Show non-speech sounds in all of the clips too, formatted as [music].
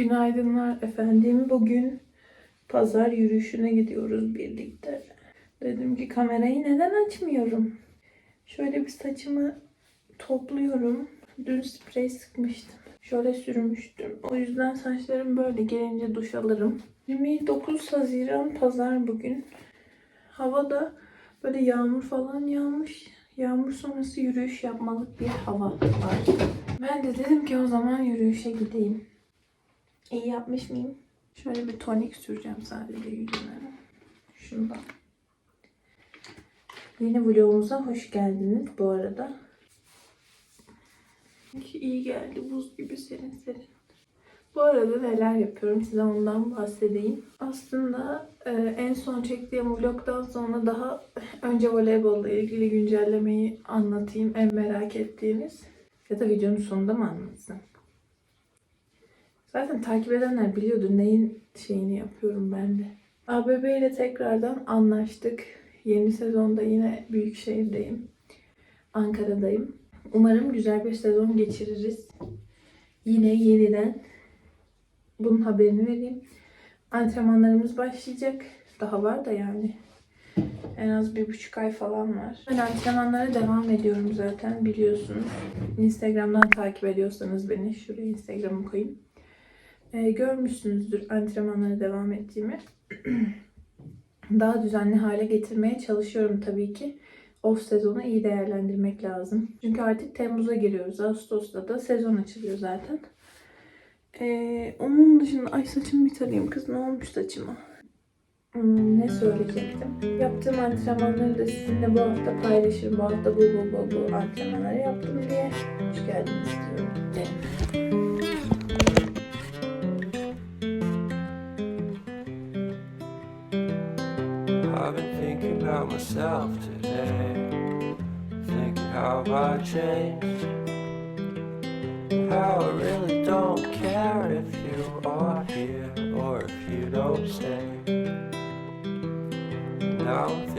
Günaydınlar efendim. Bugün pazar yürüyüşüne gidiyoruz birlikte. Dedim ki kamerayı neden açmıyorum? Şöyle bir saçımı topluyorum. Dün sprey sıkmıştım. Şöyle sürmüştüm. O yüzden saçlarım böyle gelince duş alırım. 29 Haziran pazar bugün. Havada böyle yağmur falan yağmış. Yağmur sonrası yürüyüş yapmalık bir hava var. Ben de dedim ki o zaman yürüyüşe gideyim. İyi yapmış mıyım? Şöyle bir tonik süreceğim sadece yüzüme. Şundan. Yeni vlogumuza hoş geldiniz bu arada. İyi geldi buz gibi serin serin. Bu arada neler yapıyorum size ondan bahsedeyim. Aslında e, en son çektiğim vlogdan sonra daha [laughs] önce voleybolla ilgili güncellemeyi anlatayım. En merak ettiğiniz. Ya da videonun sonunda mı anlatsam? Zaten takip edenler biliyordu neyin şeyini yapıyorum ben de. ABB ile tekrardan anlaştık. Yeni sezonda yine büyük şehirdeyim. Ankara'dayım. Umarım güzel bir sezon geçiririz. Yine yeniden bunun haberini vereyim. Antrenmanlarımız başlayacak. Daha var da yani. En az bir buçuk ay falan var. Ben antrenmanlara devam ediyorum zaten biliyorsunuz. Instagram'dan takip ediyorsanız beni şuraya Instagram'ı koyayım. Ee, görmüşsünüzdür antrenmanlara devam ettiğimi. [clears throat] Daha düzenli hale getirmeye çalışıyorum tabii ki. Off sezonu iyi değerlendirmek lazım. Çünkü artık Temmuz'a giriyoruz. Ağustos'ta da sezon açılıyor zaten. Ee, onun dışında ay saçımı bir tarayayım kız ne olmuş saçıma? Hmm, ne söyleyecektim? Yaptığım antrenmanları da sizinle bu hafta paylaşırım. Bu hafta bu bu bu bu antrenmanları yaptım diye. Hoş geldiniz diyorum. De. About myself today. Thinking how I changed. How I really don't care if you are here or if you don't stay. Now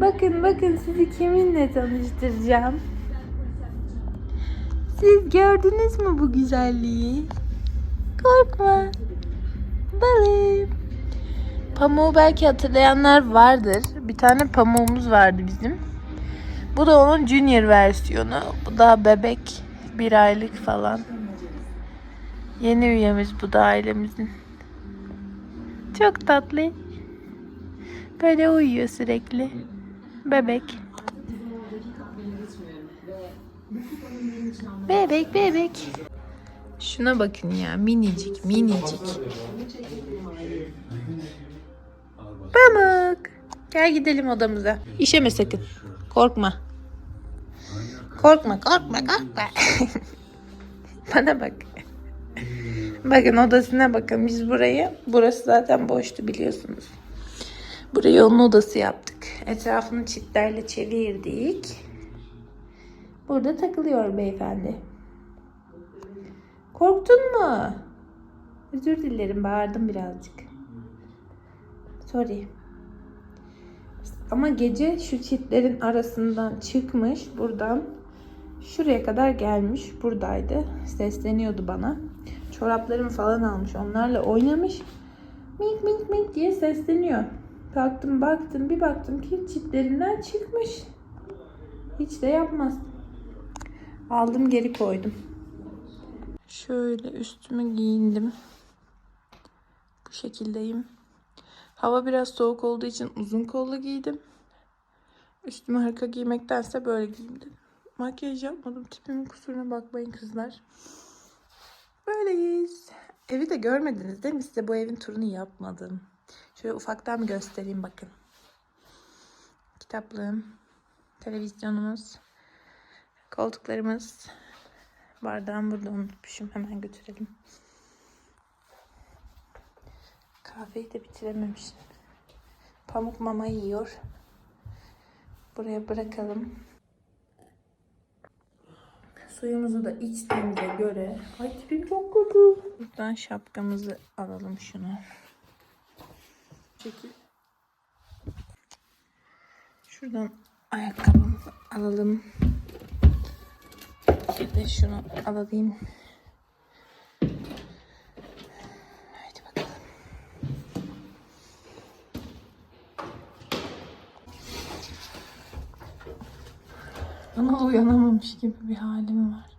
Bakın bakın sizi kiminle tanıştıracağım. Siz gördünüz mü bu güzelliği? Korkma. Balım. Pamuğu belki hatırlayanlar vardır. Bir tane pamuğumuz vardı bizim. Bu da onun junior versiyonu. Bu da bebek. Bir aylık falan. Yeni üyemiz bu da ailemizin. Çok tatlı. Böyle uyuyor sürekli. Bebek. Bebek bebek. Şuna bakın ya minicik minicik. Pamuk. Gel gidelim odamıza. İşeme sakın. Korkma. Korkma korkma korkma. [laughs] Bana bak. Bakın odasına bakın biz burayı. Burası zaten boştu biliyorsunuz. Burayı onun odası yaptık. Etrafını çitlerle çevirdik. Burada takılıyor beyefendi. Korktun mu? Özür dilerim bağırdım birazcık. Sorry. Ama gece şu çitlerin arasından çıkmış buradan şuraya kadar gelmiş buradaydı. Sesleniyordu bana. Çoraplarımı falan almış onlarla oynamış. Mink mink mink diye sesleniyor. Kalktım baktım bir baktım ki çitlerinden çıkmış. Hiç de yapmaz. Aldım geri koydum. Şöyle üstümü giyindim. Bu şekildeyim. Hava biraz soğuk olduğu için uzun kollu giydim. Üstüme hırka giymektense böyle giyindim. Makyaj yapmadım. Tipimin kusuruna bakmayın kızlar. Böyleyiz. Evi de görmediniz değil mi? Size bu evin turunu yapmadım. Şöyle ufaktan göstereyim bakın. Kitaplığım, televizyonumuz, koltuklarımız, bardağım burada unutmuşum. Hemen götürelim. Kahveyi de bitirememişim. Pamuk mama yiyor. Buraya bırakalım. Suyumuzu da içtiğimize göre... Ay tipim çok kötü. Buradan şapkamızı alalım şunu. Çekil. Şuradan ayakkabımızı alalım. Bir de şunu alayım. Haydi bakalım. Ama uyanamamış gibi bir halim var.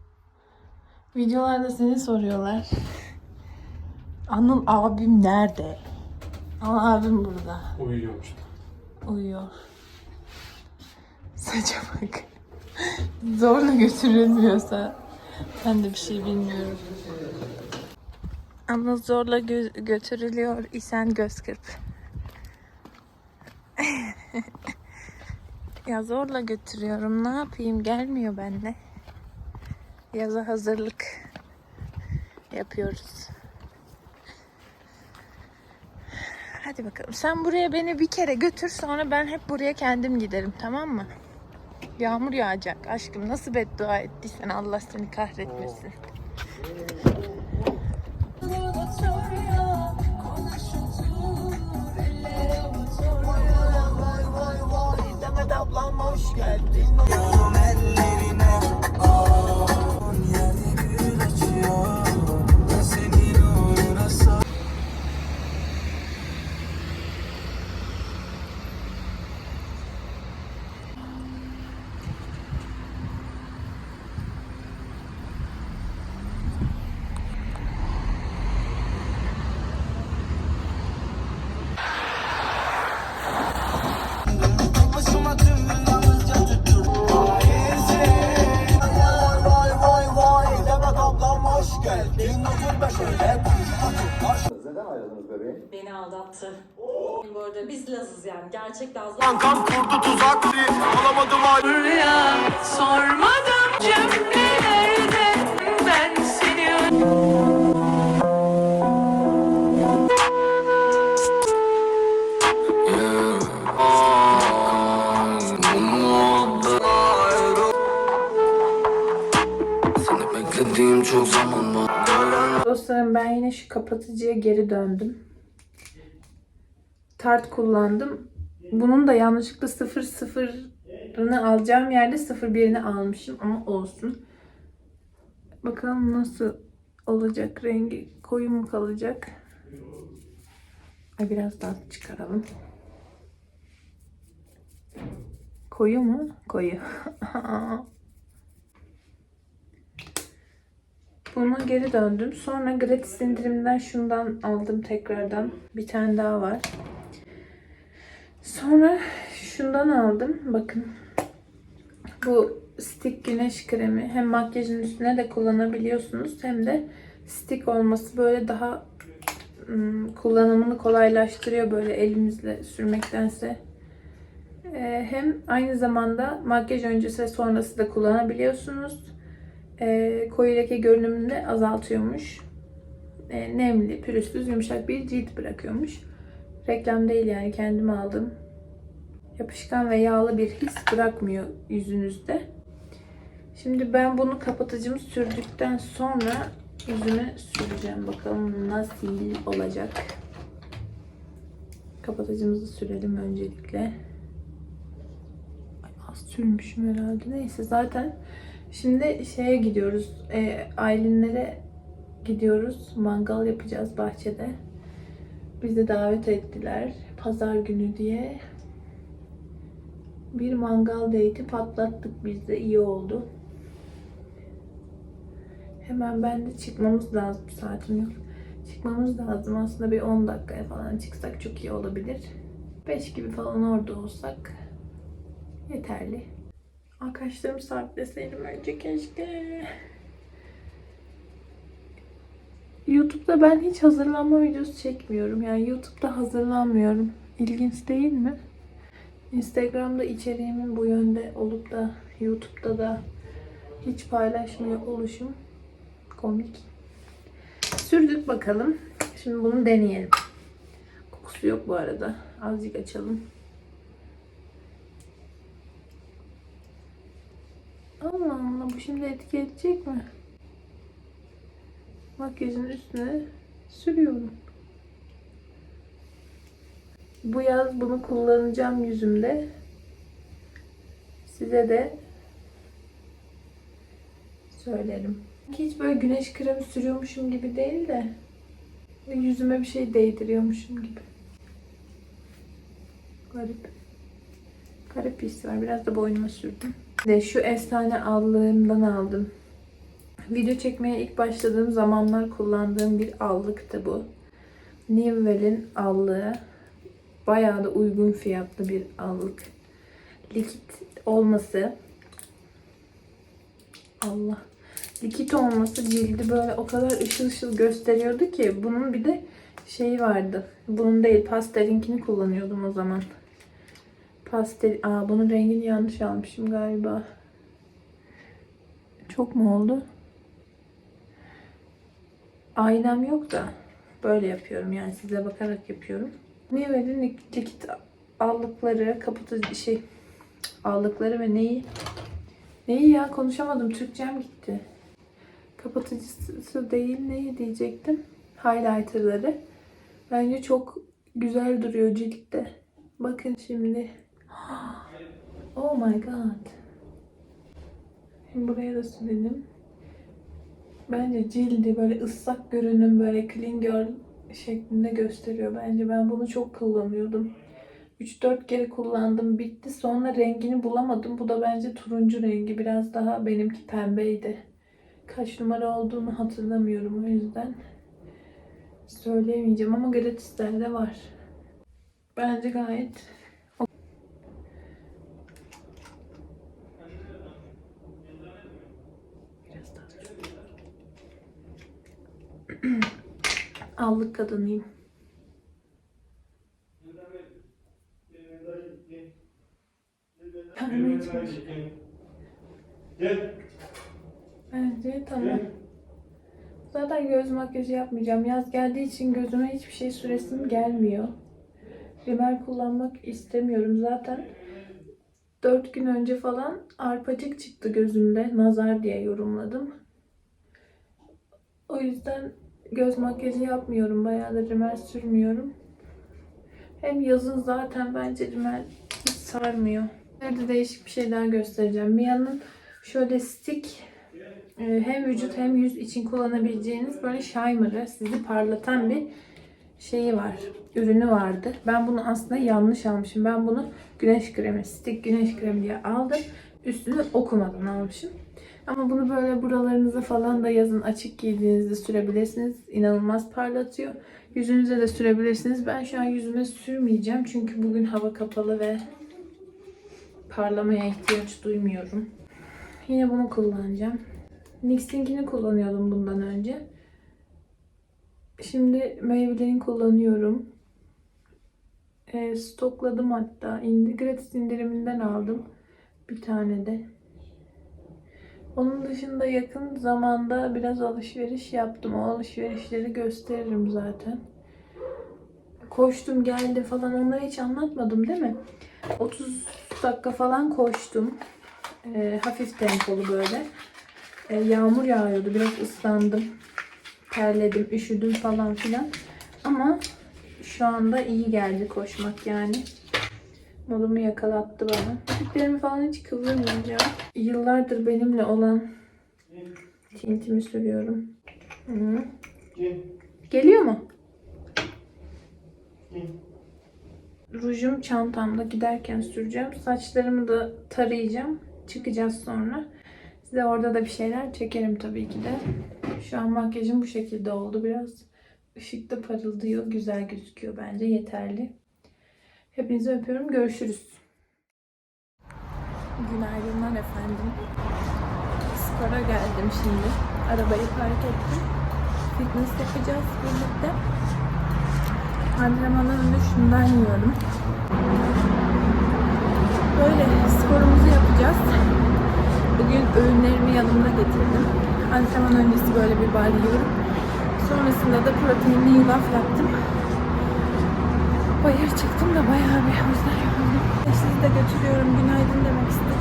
Videolarda seni soruyorlar. [laughs] Anıl abim nerede? Ama abim burada. Uyuyormuş. Uyuyor. Saça bak. Zorla götürülmüyorsa ben de bir şey bilmiyorum. Ama zorla gö- götürülüyor isen göz kırp. [laughs] ya zorla götürüyorum ne yapayım gelmiyor benimle. Yaza hazırlık yapıyoruz. Hadi bakalım. Sen buraya beni bir kere götür sonra ben hep buraya kendim giderim tamam mı? Yağmur yağacak aşkım. Nasıl beddua ettiysen Allah seni kahretmesin. Neden ayrıldınız bebeğim? Beni aldattı. Bu arada biz Lazız yani. Gerçek Lazlar. Kankam kurdu tuzak Alamadım Sormadım cümlelerde ben Seni Dostlarım ben yine şu kapatıcıya geri döndüm. Tart kullandım. Bunun da yanlışlıkla 0.0'ını alacağım yerde 0.1'ini almışım ama olsun. Bakalım nasıl olacak rengi koyu mu kalacak? Ay biraz daha çıkaralım. Koyu mu? Koyu. [laughs] Buna geri döndüm. Sonra gratis indirimden şundan aldım tekrardan. Bir tane daha var. Sonra şundan aldım. Bakın. Bu stick güneş kremi. Hem makyajın üstüne de kullanabiliyorsunuz. Hem de stick olması böyle daha ım, kullanımını kolaylaştırıyor böyle elinizle sürmektense. Ee, hem aynı zamanda makyaj öncesi ve sonrası da kullanabiliyorsunuz e, koyu leke görünümünü azaltıyormuş. E, nemli, pürüzsüz, yumuşak bir cilt bırakıyormuş. Reklam değil yani kendim aldım. Yapışkan ve yağlı bir his bırakmıyor yüzünüzde. Şimdi ben bunu kapatıcımı sürdükten sonra yüzüme süreceğim. Bakalım nasıl olacak. Kapatıcımızı sürelim öncelikle. Az sürmüşüm herhalde. Neyse zaten Şimdi şeye gidiyoruz. E, Aylinlere gidiyoruz. Mangal yapacağız bahçede. Bizi davet ettiler. Pazar günü diye. Bir mangal date'i patlattık biz de. iyi oldu. Hemen ben de çıkmamız lazım. Saatim yok. Çıkmamız lazım. Aslında bir 10 dakikaya falan çıksak çok iyi olabilir. 5 gibi falan orada olsak yeterli. Arkadaşlarımı sabitleseydim önce keşke. YouTube'da ben hiç hazırlanma videosu çekmiyorum. Yani YouTube'da hazırlanmıyorum. İlginç değil mi? Instagram'da içeriğimin bu yönde olup da YouTube'da da hiç paylaşmıyor oluşum komik. Sürdük bakalım. Şimdi bunu deneyelim. Kokusu yok bu arada. Azıcık açalım. Allah Allah bu şimdi etki edecek mi? Makyajın üstüne sürüyorum. Bu yaz bunu kullanacağım yüzümde. Size de söylerim. Hiç böyle güneş kremi sürüyormuşum gibi değil de yüzüme bir şey değdiriyormuşum gibi. Garip. Garip bir his var. Biraz da boynuma sürdüm. De şu efsane allığımdan aldım. Video çekmeye ilk başladığım zamanlar kullandığım bir allıktı bu. Nivell'in allığı. Bayağı da uygun fiyatlı bir allık. Likit olması Allah. Likit olması cildi böyle o kadar ışıl ışıl gösteriyordu ki bunun bir de şeyi vardı. Bunun değil pastelinkini kullanıyordum o zaman. Pastel, aa bunun rengini yanlış almışım galiba. Çok mu oldu? Aynam yok da böyle yapıyorum yani size bakarak yapıyorum. Nivell'in likit allıkları, kapatıcı şey allıkları ve neyi? Neyi ya konuşamadım. Türkçem gitti. Kapatıcısı değil neyi diyecektim. Highlighterları. Bence çok güzel duruyor ciltte. Bakın şimdi. Oh my god. Şimdi buraya da sürelim. Bence cildi böyle ıslak görünüm böyle clean girl şeklinde gösteriyor. Bence ben bunu çok kullanıyordum. 3-4 kere kullandım bitti. Sonra rengini bulamadım. Bu da bence turuncu rengi. Biraz daha benimki pembeydi. Kaç numara olduğunu hatırlamıyorum o yüzden. Söyleyemeyeceğim ama gratislerde var. Bence gayet Allık kadınıyım. İçmiş. Gel. Bence tamam. Zaten göz makyajı yapmayacağım. Yaz geldiği için gözüme hiçbir şey süresim gelmiyor. Rimel kullanmak istemiyorum zaten. 4 gün önce falan arpacık çıktı gözümde. Nazar diye yorumladım. O yüzden göz makyajı yapmıyorum. Bayağıdır rimel sürmüyorum. Hem yazın zaten bence rimel hiç sarmıyor. Nerede değişik bir şey daha göstereceğim. Mia'nın şöyle stick e, hem vücut hem yüz için kullanabileceğiniz böyle shimer'ı sizi parlatan bir şeyi var. Ürünü vardı. Ben bunu aslında yanlış almışım. Ben bunu güneş kremi, stick güneş kremi diye aldım. Üstünü okumadan almışım. Ama bunu böyle buralarınıza falan da yazın açık giydiğinizde sürebilirsiniz. İnanılmaz parlatıyor. Yüzünüze de sürebilirsiniz. Ben şu an yüzüme sürmeyeceğim. Çünkü bugün hava kapalı ve parlamaya ihtiyaç duymuyorum. Yine bunu kullanacağım. NYX'inkini kullanıyordum bundan önce. Şimdi Maybelline kullanıyorum. E, stokladım hatta. İndi, gratis indiriminden aldım. Bir tane de. Onun dışında yakın zamanda biraz alışveriş yaptım. O alışverişleri gösteririm zaten. Koştum geldi falan onları hiç anlatmadım değil mi? 30 dakika falan koştum. E, hafif tempolu böyle. E, yağmur yağıyordu. Biraz ıslandım. Terledim, üşüdüm falan filan. Ama şu anda iyi geldi koşmak yani. Modumu yakalattı bana. Kirpiklerimi falan hiç kıvırmayacağım. Yıllardır benimle olan tintimi sürüyorum. Hı. Gel. Geliyor mu? Rujum çantamda giderken süreceğim. Saçlarımı da tarayacağım. Çıkacağız sonra. Size orada da bir şeyler çekerim tabii ki de. Şu an makyajım bu şekilde oldu. Biraz ışıkta parıldıyor. Güzel gözüküyor bence. Yeterli. Hepinizi öpüyorum. Görüşürüz. Günaydınlar efendim. Spora geldim şimdi. Arabayı park ettim. Fitness yapacağız birlikte. Antrenmandan önce şundan yiyorum. Böyle sporumuzu yapacağız. Bugün öğünlerimi yanımda getirdim. Antrenman öncesi böyle bir bar yiyorum. Sonrasında da proteinli yulaf yaptım. Bayır çıktım da bayağı bir o yüzden yoruldum. Sizi de götürüyorum. Günaydın demek istedim.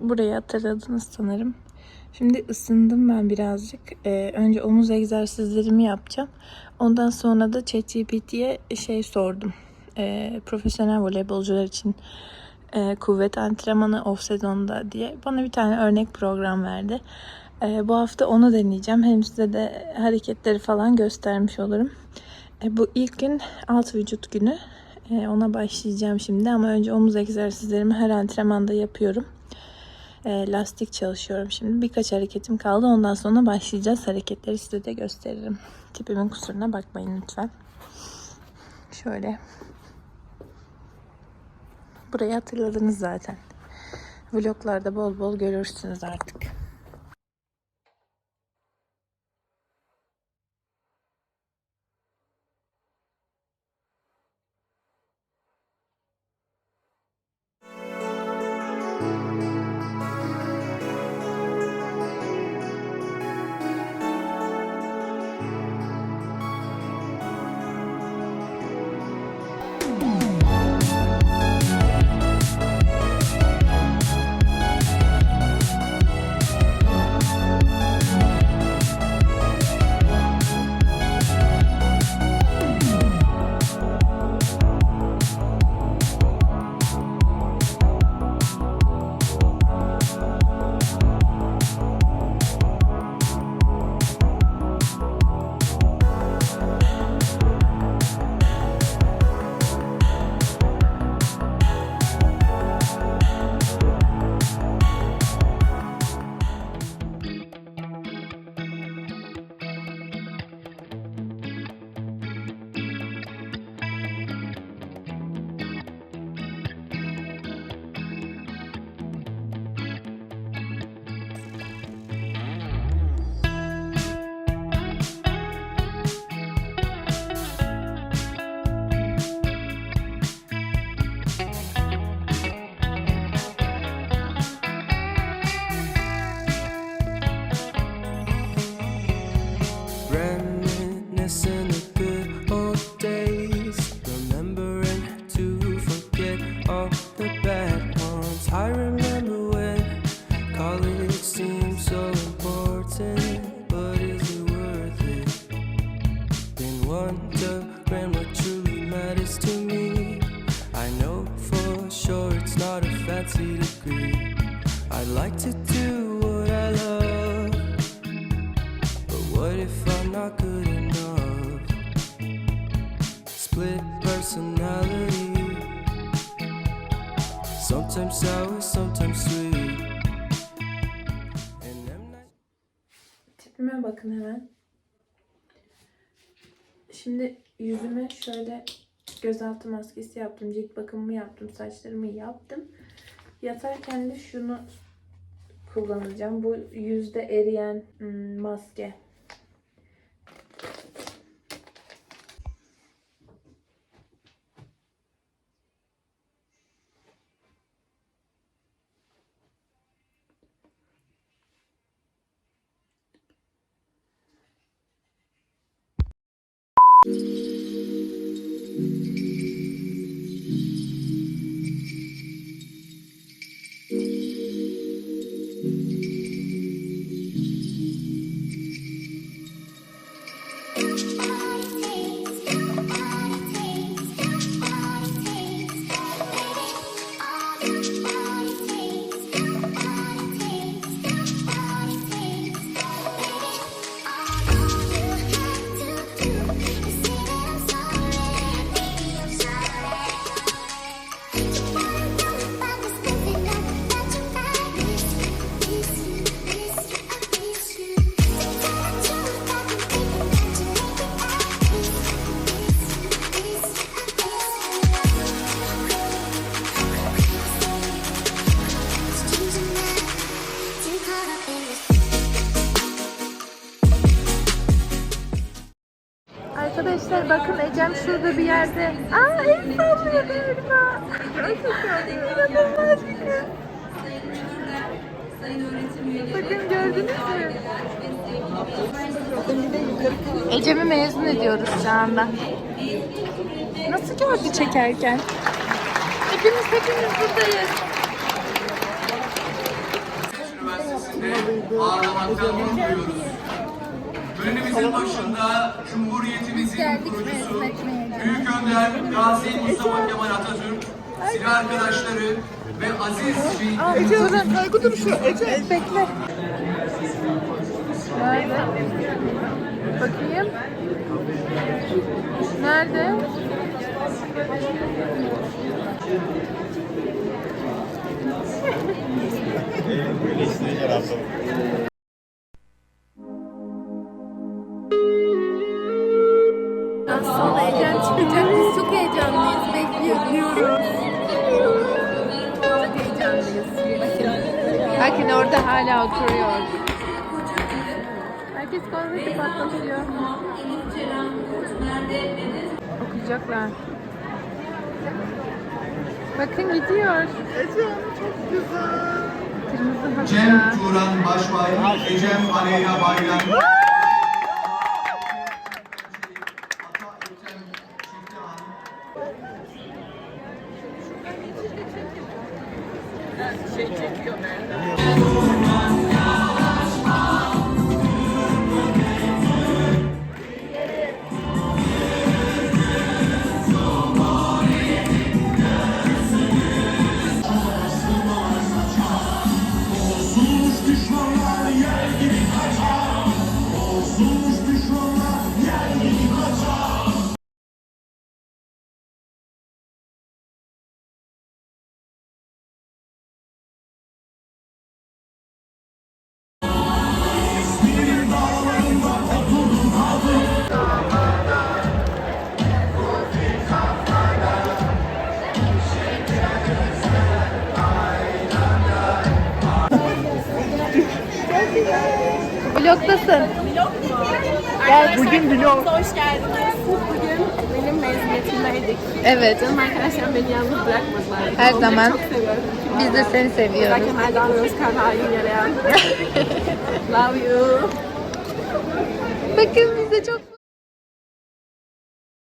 Burayı hatırladınız sanırım. Şimdi ısındım ben birazcık. Ee, önce omuz egzersizlerimi yapacağım. Ondan sonra da ChatGPT'ye şey sordum. Ee, profesyonel voleybolcular için e, kuvvet antrenmanı off sezonda diye bana bir tane örnek program verdi. Ee, bu hafta onu deneyeceğim. Hem size de hareketleri falan göstermiş olurum. E, bu ilk gün alt vücut günü. E, ona başlayacağım şimdi ama önce omuz egzersizlerimi her antrenmanda yapıyorum. E, lastik çalışıyorum şimdi. Birkaç hareketim kaldı. Ondan sonra başlayacağız. Hareketleri size de gösteririm. Tipimin kusuruna bakmayın lütfen. Şöyle. Burayı hatırladınız zaten. Vloglarda bol bol görürsünüz artık. Sometimes sour, sometimes sweet. Tipime bakın hemen. Şimdi yüzüme şöyle gözaltı maskesi yaptım. Cilt bakımımı yaptım. Saçlarımı yaptım. Yatarken de şunu kullanacağım. Bu yüzde eriyen hmm, maske. Arkadaşlar bakın Ecem şurada bir yerde. Aa el sallıyor galiba. İnanılmaz bir kız. Bakın gördünüz mü? Ecem'i mezun ediyoruz şu anda. Nasıl gördü çekerken? Hepimiz hepimiz buradayız. ağlamaktan mutluyuz. Törenimizin başında Cumhuriyetimizin kurucusu, Büyük Önder Gazi Mustafa Kemal Atatürk, silah arkadaşları ve aziz şehitlerimiz Saygı duruşu Ece. Bekle. Nerede? Bakayım. Nerede? Az orada hala oturuyor. Herkes konfeti patlatıyor. Okuyacaklar. Bakın gidiyor. Ecem çok güzel. Kırmızı Cem hatta. Turan Başbay, Ecem Aleyna Bayram, Vlogdasın. Bugün vlog. Hoş geldiniz. Bugün benim mezuniyetimdeydik. Evet. Canım arkadaşlarım beni yalnız bırakmadılar. Her Onları zaman. Çok seviyorum. Biz de seni seviyoruz. Kemal Dağlı Özkan hain yarayan. [laughs] Love you. Bakın bize çok